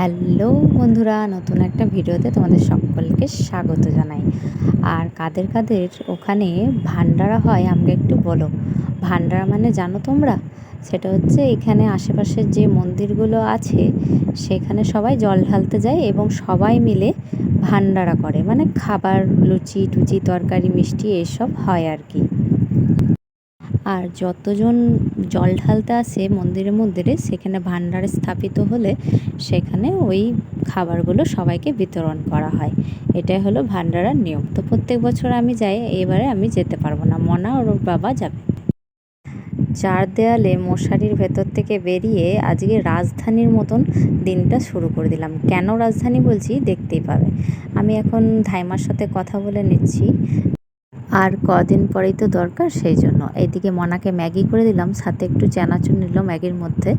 Hello বন্ধুরা, নতুন একটা ভিডিওতে তোমাদের সকলকে স্বাগত জানাই। আর কাদের কাদের ওখানে ভান্ডারা হয় আমাকে একটু বলো। ভান্ডারা মানে জানো তোমরা? সেটা হচ্ছে এখানে আশেপাশের যে মন্দিরগুলো আছে, সেখানে সবাই জল ঢালতে যায় এবং সবাই মিলে ভান্ডারা করে। মানে খাবার, লুচি, টুচি, তরকারি, মিষ্টি এসব হয় আর কি। আর যতজন জল ঢালতে আসে মন্দিরে মন্দিরে সেখানে ভান্ডার স্থাপিত হলে সেখানে ওই খাবারগুলো সবাইকে বিতরণ করা হয়। এটাই হলো ভান্ডারার নিয়ম। তো প্রত্যেক বছর আমি যাই, এবারে আমি যেতে পারব না। মনা ওর বাবা যাবে। চার দেয়ালে মশারির ভেতর থেকে বেরিয়ে আজকে রাজধানীর মতন দিনটা শুরু করে দিলাম। কেন রাজধানী বলছি, দেখতেই পাবে। আমি এখন ধাইমার সাথে কথা বলে নিচ্ছি। আর কদিন পরেই তো দরকার, সেই জন্য। এইদিকে মনাকে ম্যাগি করে দিলাম, সাথে একটু চানাচুর নিল ম্যাগির মধ্যে।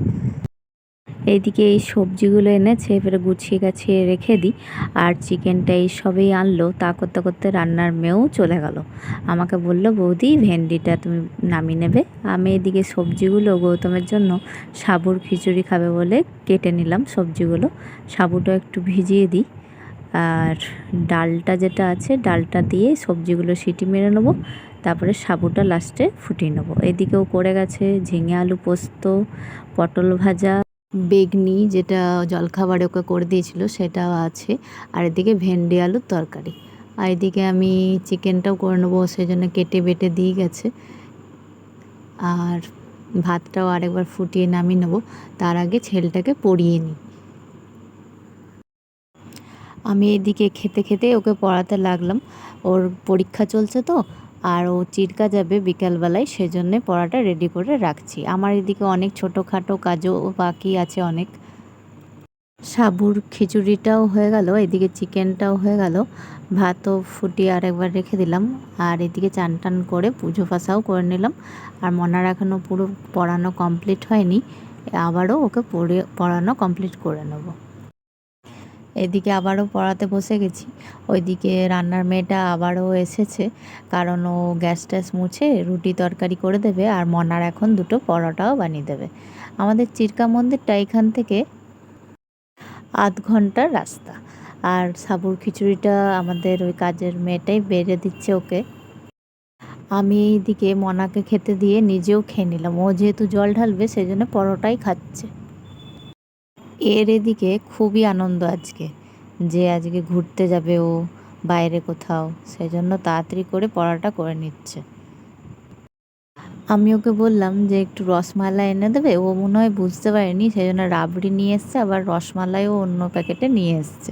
এইদিকে এই সবজিগুলো এনেছে, এবারে গুছিয়ে গাছিয়ে রেখে দিই। আর চিকেনটা এই সবেই আনলো, তা করতে করতে রান্নার মেয়েও চলে গেল। আমাকে বলল, বৌদি, ভেন্ডিটা তুমি নামিয়ে নেবে। আমি এদিকে সবজিগুলো, গৌতমের জন্য সাবুর খিচুড়ি খাবে বলে কেটে নিলাম সবজিগুলো। সাবুটা একটু ভিজিয়ে দিই। আর ডালটা যেটা আছে, ডালটা দিয়ে সবজিগুলো সিটি মেরে নেব। তারপরে সাবুটা লাস্টে ফুটিয়ে নেব। এদিকেও করে গেছে ঝিঙে আলু পোস্ত, পটল ভাজা, বেগনি যেটা জলখাবারে ওকে করে দিয়েছিল সেটাও আছে। আর এদিকে ভেন্ডি আলুর তরকারি। আর এদিকে আমি চিকেনটাও করে নেব সেই জন্য কেটে বেটে দিয়ে গেছে। আর ভাতটাও আরেকবার ফুটিয়ে নামিয়ে নেব। তার আগে ছেলেটাকে পড়িয়ে নিই। আমি এদিকে খেতে খেতে ওকে পড়াতে লাগলাম। ওর পরীক্ষা চলছে তো, আর ও চিরকা যাবে বিকালবেলায়, সেজন্যে পড়াটা রেডি করে রাখছি। আমার এদিকে অনেক ছোটোখাটো কাজও বাকি আছে অনেক। সাবুর খিচুড়িটাও হয়ে গেল, এদিকে চিকেনটাও হয়ে গেল। ভাতও ফুটিয়ে আরেকবার রেখে দিলাম, আর এদিকে চান টান করে পুজো ফাঁসাও করে নিলাম। আর মনার এখনও পুরো পড়ানো কমপ্লিট হয়নি, আবারও ওকে পড়ে, পড়ানো কমপ্লিট করে নেব। এদিকে আবারও পড়াতে বসে গেছি। ওইদিকে রান্নার মেয়েটা আবারও এসেছে, কারণ ও গ্যাস ট্যাস মুছে রুটি তরকারি করে দেবে আর মনার এখন দুটো পরোটাও বানিয়ে দেবে। আমাদের চিরকা মন্দিরটা এখান থেকে আধ ঘণ্টার রাস্তা। আর সাবুর খিচুড়িটা আমাদের ওই কাজের মেয়েটাই বেড়ে দিচ্ছে ওকে। আমি এইদিকে মনাকে খেতে দিয়ে নিজেও খেয়ে নিলাম। ও যেহেতু জল ঢালবে সেই জন্য পরোটাই খাচ্ছে। এর এদিকে খুবই আনন্দ আজকে, যে আজকে ঘুরতে যাবে ও বাইরে কোথাও সেই জন্য তাড়াতাড়ি করে পড়াটা করে নিচ্ছে। আমি ওকে বললাম যে একটু রসমালাই এনে দেবে, ও মনে হয় বুঝতে পারেনি সেই জন্য রাবড়ি নিয়ে এসছে, আবার রসমালাইও অন্য প্যাকেটে নিয়ে এসছে।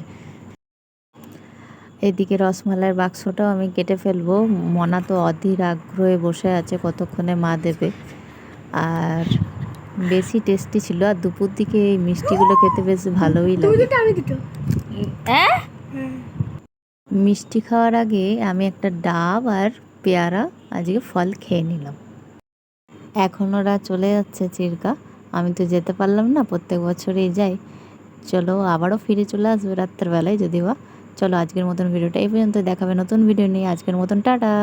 এদিকে রসমালাইয়ের বাক্সটাও আমি কেটে ফেলব, মনা তো অধীর আগ্রহে বসে আছে কতক্ষণে মা দেবে। আর বেশি টেস্টি ছিল আর দুপুর দিকে এই মিষ্টিগুলো খেতে বেশ ভালোই লাগে। হ্যাঁ? মিষ্টি খাওয়ার আগে আমি একটা ডাব আর পেয়ারা আজকে ফল খেয়ে নিলাম। এখন ওরা চলে যাচ্ছে চিরকা। আমি তো যেতে পারলাম না প্রত্যেক বছরেই যাই। চলো আবারও ফিরে চলে আসবে রাত্রেবেলায় যদি বা। চলো আজকের মতন ভিডিওটা এই পর্যন্ত দেখাবে নতুন ভিডিও নিয়ে। আজকের মতন টাটা।